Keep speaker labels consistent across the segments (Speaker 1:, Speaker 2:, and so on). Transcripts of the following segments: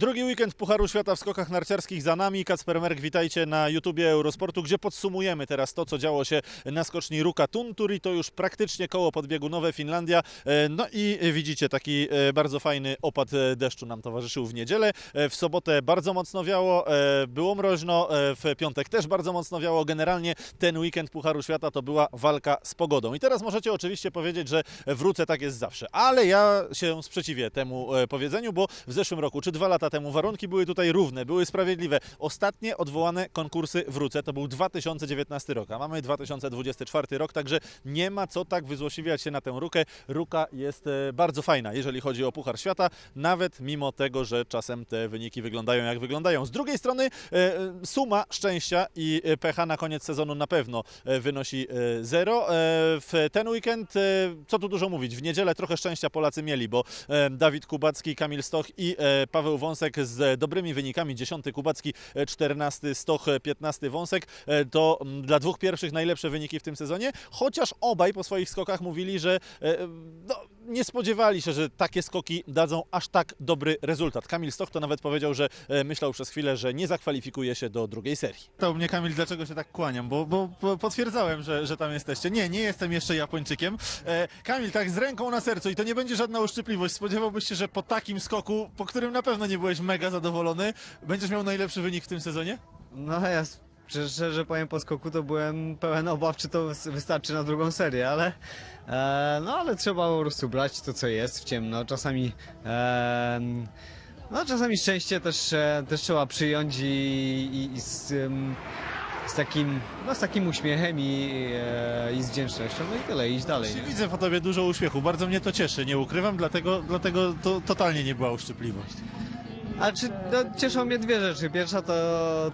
Speaker 1: Drugi weekend Pucharu Świata w skokach narciarskich za nami. Kacper Merk, witajcie na YouTubie Eurosportu, gdzie podsumujemy teraz to, co działo się na skoczni Ruka Tunturi. To już praktycznie koło podbiegunowe Finlandia. E, No i widzicie, taki e, bardzo fajny opad e, deszczu nam towarzyszył w niedzielę. W sobotę bardzo mocno wiało, było mroźno, w piątek też bardzo mocno wiało. Generalnie ten weekend Pucharu Świata to była walka z pogodą. I teraz możecie oczywiście powiedzieć, że wrócę, tak jest zawsze. Ale ja się sprzeciwię temu powiedzeniu, bo w zeszłym roku, czy dwa lata temu, warunki były tutaj równe, były sprawiedliwe. Ostatnie odwołane konkursy wrócę to był 2019 rok, a mamy 2024 rok, także nie ma co tak wyzłośliwiać się na tę rukę. Ruka jest e, bardzo fajna, jeżeli chodzi o Puchar Świata, nawet mimo tego, że czasem te wyniki wyglądają jak wyglądają. Z drugiej strony e, e, suma szczęścia i pecha na koniec sezonu na pewno wynosi zero. W ten weekend, co tu dużo mówić, w niedzielę trochę szczęścia Polacy mieli, bo Dawid Kubacki, Kamil Stoch i Paweł Wąsek z dobrymi wynikami, 10 Kubacki, e, 14 Stoch, e, 15 Wąsek, e, to mm, dla dwóch pierwszych najlepsze wyniki w tym sezonie, chociaż obaj po swoich skokach mówili, że e, no, nie spodziewali się, że takie skoki dadzą aż tak dobry rezultat. Kamil Stoch to nawet powiedział, że e, myślał przez chwilę, że nie zakwalifikuje się do drugiej serii. To mnie Kamil, dlaczego się tak kłaniam, bo, bo, bo potwierdzałem, że, że tam jesteście. Nie, nie jestem jeszcze Japończykiem. E, Kamil, tak z ręką na sercu i to nie będzie żadna uszczypliwość. Spodziewałbyś się, że po takim skoku, po którym na pewno nie byłeś mega zadowolony, będziesz miał najlepszy wynik w tym sezonie?
Speaker 2: No ja s- szczerze powiem po skoku to byłem pełen obaw, czy to wys- wystarczy na drugą serię, ale e, no ale trzeba po prostu brać to co jest w ciemno. Czasami e, no czasami szczęście też, e, też trzeba przyjąć i, i, i z, z takim no z takim uśmiechem i, e, i z wdzięcznością no i tyle, iść dalej. Nie?
Speaker 1: Widzę po tobie dużo uśmiechu, bardzo mnie to cieszy, nie ukrywam, dlatego, dlatego to totalnie nie była uszczypliwość.
Speaker 2: A czy no, cieszą mnie dwie rzeczy. Pierwsza to,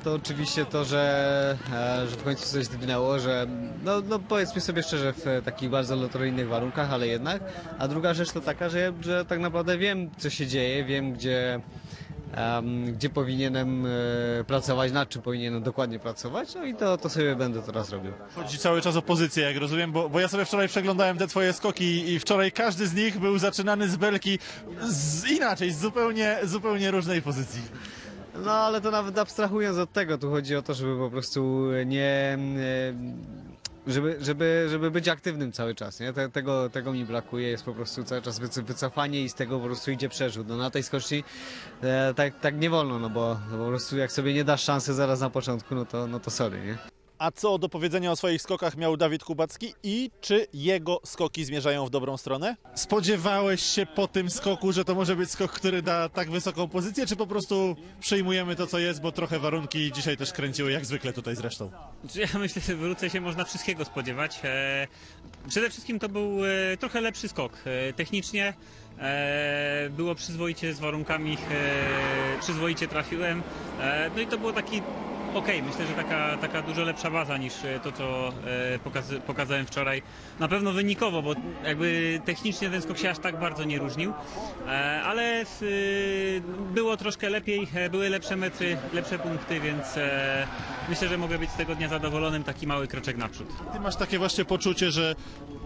Speaker 2: to oczywiście to, że, e, że w końcu coś drgnęło, że no, no powiedzmy sobie szczerze w takich bardzo loteryjnych warunkach, ale jednak. A druga rzecz to taka, że, że tak naprawdę wiem co się dzieje, wiem gdzie, gdzie powinienem e, pracować, nad czym powinienem dokładnie pracować, no i to, to sobie będę teraz robił.
Speaker 1: Chodzi cały czas o pozycję, jak rozumiem, bo, bo ja sobie wczoraj przeglądałem te twoje skoki i wczoraj każdy z nich był zaczynany z belki z, inaczej, z zupełnie, zupełnie różnej pozycji.
Speaker 2: No ale to nawet abstrahując od tego, tu chodzi o to, żeby po prostu nie. Żeby, żeby, żeby być aktywnym cały czas, nie? Te, tego, tego mi brakuje, jest po prostu cały czas wyc- wycofanie i z tego po prostu idzie przerzut. No na tej skoczni e, tak, tak nie wolno, no bo, no po prostu jak sobie nie dasz szansy zaraz na początku, no to, no to sorry, nie?
Speaker 1: A co do powiedzenia o swoich skokach miał Dawid Kubacki i czy jego skoki zmierzają w dobrą stronę? Spodziewałeś się po tym skoku, że to może być skok, który da tak wysoką pozycję, czy po prostu przyjmujemy to, co jest, bo trochę warunki dzisiaj też kręciły, jak zwykle tutaj zresztą?
Speaker 3: Znaczy, Ja myślę, że wrócę się można wszystkiego spodziewać. E, przede wszystkim to był e, trochę lepszy skok. E, technicznie było przyzwoicie z warunkami, przyzwoicie trafiłem. No i to było taki okej, myślę, że taka, taka dużo lepsza baza niż e, to, co e, pokazałem wczoraj. Na pewno wynikowo, bo jakby technicznie ten skok się aż tak bardzo nie różnił, e, ale było troszkę lepiej, były lepsze metry, lepsze punkty, więc myślę, że mogę być z tego dnia zadowolonym, taki mały kroczek naprzód.
Speaker 1: Ty masz takie właśnie poczucie, że,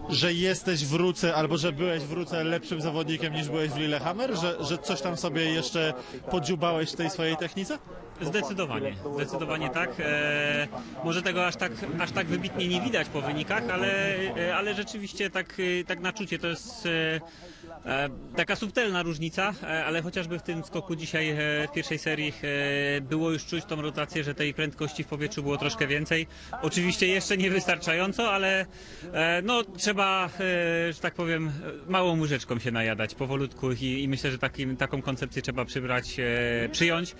Speaker 1: że jesteś w Ruce, albo że byłeś w Ruce lepszym zawodnikiem niż byłeś w Lillehammer? Że, że coś tam sobie jeszcze podziubałeś w tej swojej technice?
Speaker 3: Zdecydowanie, zdecydowanie tak. E, może tego aż tak, aż tak wybitnie nie widać po wynikach, ale, e, ale rzeczywiście tak, e, tak na czucie to jest e, e, taka subtelna różnica, ale chociażby w tym skoku dzisiaj w pierwszej serii było już czuć tą rotację, że tej prędkości w powietrzu było troszkę więcej. Oczywiście jeszcze nie wystarczająco, ale e, no trzeba, że tak powiem, małą łyżeczką się najadać powolutku i, i myślę, że takim, taką koncepcję trzeba przybrać, przyjąć.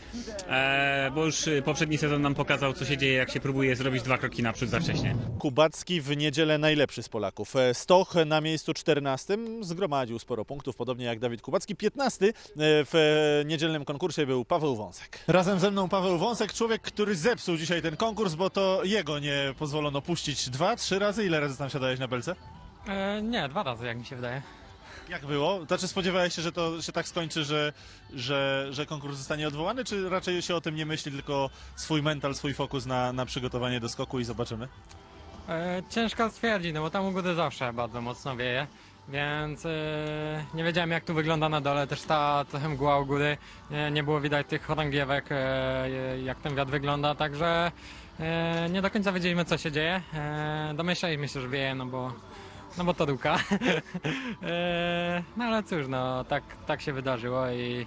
Speaker 3: E, bo już y, poprzedni sezon nam pokazał, co się dzieje, jak się próbuje zrobić dwa kroki naprzód za wcześnie.
Speaker 1: Kubacki w niedzielę najlepszy z Polaków. E, Stoch na miejscu 14 zgromadził sporo punktów, podobnie jak Dawid Kubacki. 15 e, w e, niedzielnym konkursie był Paweł Wąsek. Razem ze mną Paweł Wąsek, człowiek, który zepsuł dzisiaj ten konkurs, bo to jego nie pozwolono puścić dwa, trzy razy. Ile razy tam siadałeś na belce?
Speaker 4: E, nie, dwa razy, jak mi się wydaje.
Speaker 1: Jak było? Znaczy spodziewałeś się, że to się tak skończy, że, że, że konkurs zostanie odwołany, czy raczej się o tym nie myśli, tylko swój mental, swój fokus na, na przygotowanie do skoku i zobaczymy?
Speaker 4: E, ciężko stwierdzić, no bo tam u góry zawsze bardzo mocno wieje, więc yy, nie wiedziałem jak tu wygląda na dole, też ta trochę mgła u góry, nie, nie było widać tych chorągiewek, yy, jak ten wiatr wygląda, także yy, nie do końca wiedzieliśmy co się dzieje. Yy, domyślaliśmy się, że wieje, no bo, no bo to ruka. yy, no ale cóż, no tak, tak się wydarzyło i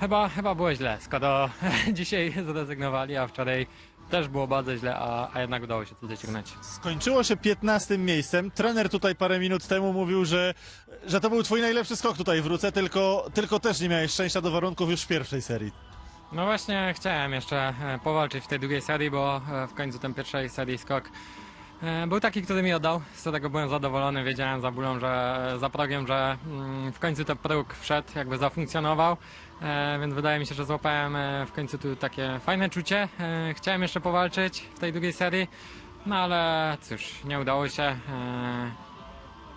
Speaker 4: chyba, chyba było źle, skoro dzisiaj zrezygnowali, a wczoraj też było bardzo źle, a, a jednak udało się to dociągnąć.
Speaker 1: Skończyło się 15 miejscem. Trener tutaj parę minut temu mówił, że, że to był twój najlepszy skok tutaj wrócę, tylko, tylko też nie miałeś szczęścia do warunków już w pierwszej serii.
Speaker 4: No właśnie chciałem jeszcze e, powalczyć w tej drugiej serii, bo e, w końcu ten pierwszej serii skok e, był taki, który mi oddał. Z tego byłem zadowolony, wiedziałem za bólą, że za progiem, że mm, w końcu ten próg wszedł, jakby zafunkcjonował. E, Więc wydaje mi się, że złapałem e, w końcu tu takie fajne czucie. E, Chciałem jeszcze powalczyć w tej drugiej serii, no ale cóż, nie udało się. E,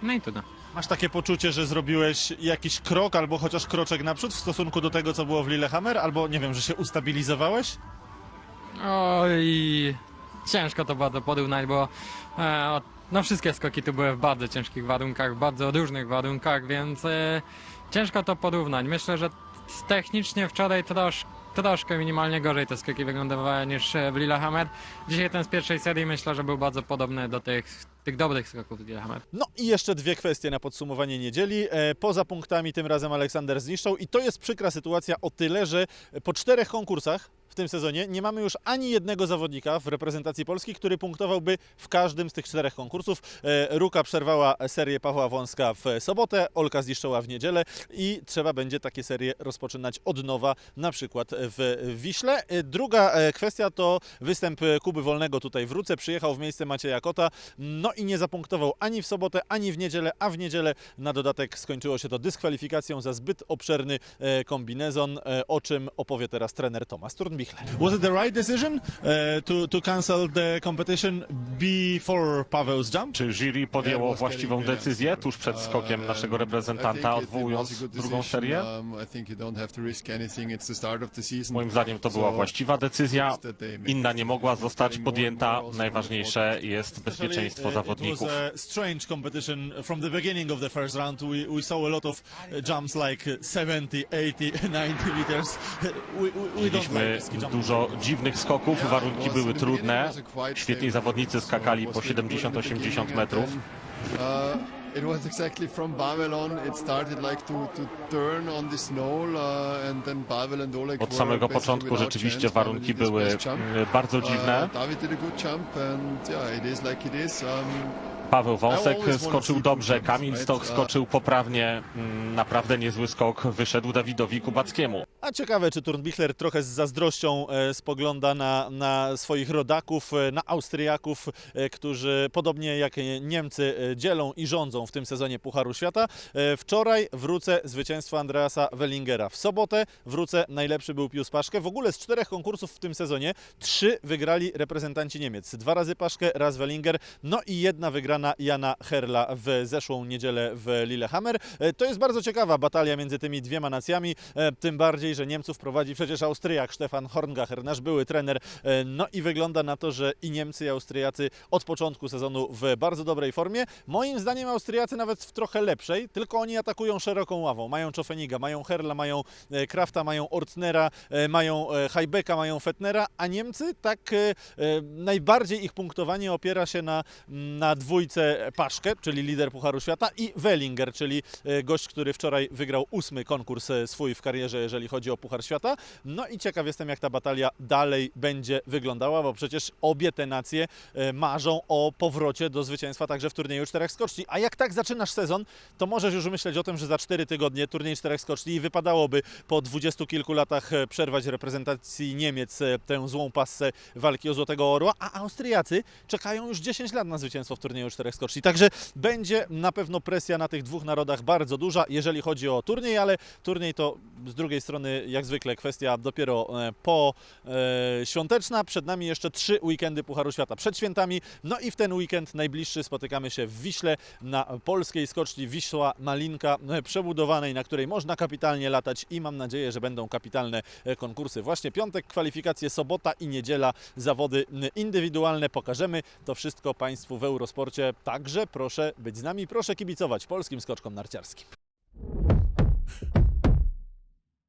Speaker 4: No i trudno.
Speaker 1: Masz takie poczucie, że zrobiłeś jakiś krok albo chociaż kroczek naprzód w stosunku do tego, co było w Lillehammer? Albo nie wiem, że się ustabilizowałeś?
Speaker 4: Oj, ciężko to bardzo porównać, bo e, no wszystkie skoki tu były w bardzo ciężkich warunkach, w bardzo różnych warunkach, więc e, ciężko to porównać. Myślę, że technicznie wczoraj trosz, troszkę minimalnie gorzej te skoki wyglądały niż e, w Lillehammer. Dzisiaj ten z pierwszej serii myślę, że był bardzo podobny do tych, tych dobrych skoków w Lillehammer.
Speaker 1: No i jeszcze dwie kwestie na podsumowanie niedzieli. E, Poza punktami tym razem Aleksander zniszczał i to jest przykra sytuacja o tyle, że po czterech konkursach w tym sezonie nie mamy już ani jednego zawodnika w reprezentacji Polski, który punktowałby w każdym z tych czterech konkursów. E, Ruka przerwała serię Pawła Wąska w sobotę, Olka zniszczała w niedzielę i trzeba będzie takie serie rozpoczynać od nowa, na przykład w Wiśle. E, Druga e, kwestia to występ Kuby Wolnego tutaj wrócę. Przyjechał w miejsce Macieja Kota, no i nie zapunktował ani w sobotę, ani w niedzielę, a w niedzielę na dodatek skończyło się to dyskwalifikacją za zbyt obszerny kombinezon, o czym opowie teraz trener Tomasz Turnbichler. Was it the right decision uh, to, to cancel the competition before Paweł's jump?
Speaker 5: Czy jury podjęło właściwą decyzję tuż przed skokiem naszego reprezentanta, odwołując drugą serię? Moim zdaniem to była właściwa decyzja. Inna nie mogła zostać podjęta. Najważniejsze jest bezpieczeństwo
Speaker 1: It
Speaker 5: zawodników.
Speaker 1: was a strange competition from the beginning of the first round. We, we saw a lot of uh, jumps like uh, 70, 80, 90 meters. We, we, we don't like.
Speaker 5: Dużo dziwnych skoków, warunki były trudne. Świetni zawodnicy skakali po 70-80 metrów.
Speaker 6: Uh, it was exactly from Pavel on. It started like to, to turn on this knoll, uh, and then and Oleg
Speaker 5: Od samego początku rzeczywiście warunki były mm, bardzo dziwne.
Speaker 6: Uh, David did a good jump, and yeah, it is like it is. Um,
Speaker 5: Paweł Wąsek skoczył dobrze, Kamil? Stok
Speaker 6: Uh,
Speaker 5: skoczył poprawnie. Mm, Naprawdę niezły skok wyszedł Dawidowi Kubackiemu.
Speaker 1: A ciekawe, czy Turnbichler trochę z zazdrością e, spogląda na, na swoich rodaków, e, na Austriaków, e, którzy podobnie jak Niemcy dzielą i rządzą w tym sezonie Pucharu Świata. Wczoraj wrócę zwycięstwo Andreasa Wellingera. W sobotę wrócę najlepszy był Pius Paszke. W ogóle z czterech konkursów w tym sezonie trzy wygrali reprezentanci Niemiec. Dwa razy Paszke, raz Wellinger, no i jedna wygrana Jana Herla w zeszłą niedzielę w Lillehammer. E, To jest bardzo ciekawa batalia między tymi dwiema nacjami, e, tym bardziej, że Niemców prowadzi przecież Austriak Stefan Horngacher, nasz były trener. E, No i wygląda na to, że i Niemcy, i Austriacy od początku sezonu w bardzo dobrej formie. Moim zdaniem Austriacy nawet w trochę lepszej, tylko oni atakują szeroką ławą. Mają Czofeniga, mają Herla, mają Krafta, mają Ortnera, mają Hajbeka, mają Fetnera, a Niemcy tak najbardziej ich punktowanie opiera się na, na dwójce Paszkę, czyli lider Pucharu Świata i Wellinger, czyli e, gość, który wczoraj wygrał ósmy konkurs e, swój w karierze, jeżeli chodzi o Puchar Świata. No i ciekaw jestem, jak ta batalia dalej będzie wyglądała, bo przecież obie te nacje e, marzą o powrocie do zwycięstwa także w turnieju czterech skoczni. A jak tak zaczynasz sezon, to możesz już myśleć o tym, że za cztery tygodnie turniej czterech skoczni i wypadałoby po dwudziestu kilku latach przerwać reprezentacji Niemiec tę złą passę walki o Złotego Orła, a Austriacy czekają już 10 lat na zwycięstwo w turnieju czterech skoczni. Także będzie na pewno presja na tych dwóch narodach bardzo duża, jeżeli chodzi o turniej, ale turniej to z drugiej strony jak zwykle kwestia dopiero e, po e, świąteczna. Przed nami jeszcze trzy weekendy Pucharu Świata przed świętami. No i w ten weekend najbliższy spotykamy się w Wiśle na polskiej skoczni Wisła Malinka e, przebudowanej, na której można kapitalnie latać i mam nadzieję, że będą kapitalne e, konkursy. Właśnie piątek, kwalifikacje, sobota i niedziela, zawody indywidualne. Pokażemy to wszystko Państwu w Eurosporcie także proszę być z nami, proszę kibicować polskim skoczkom narciarskim.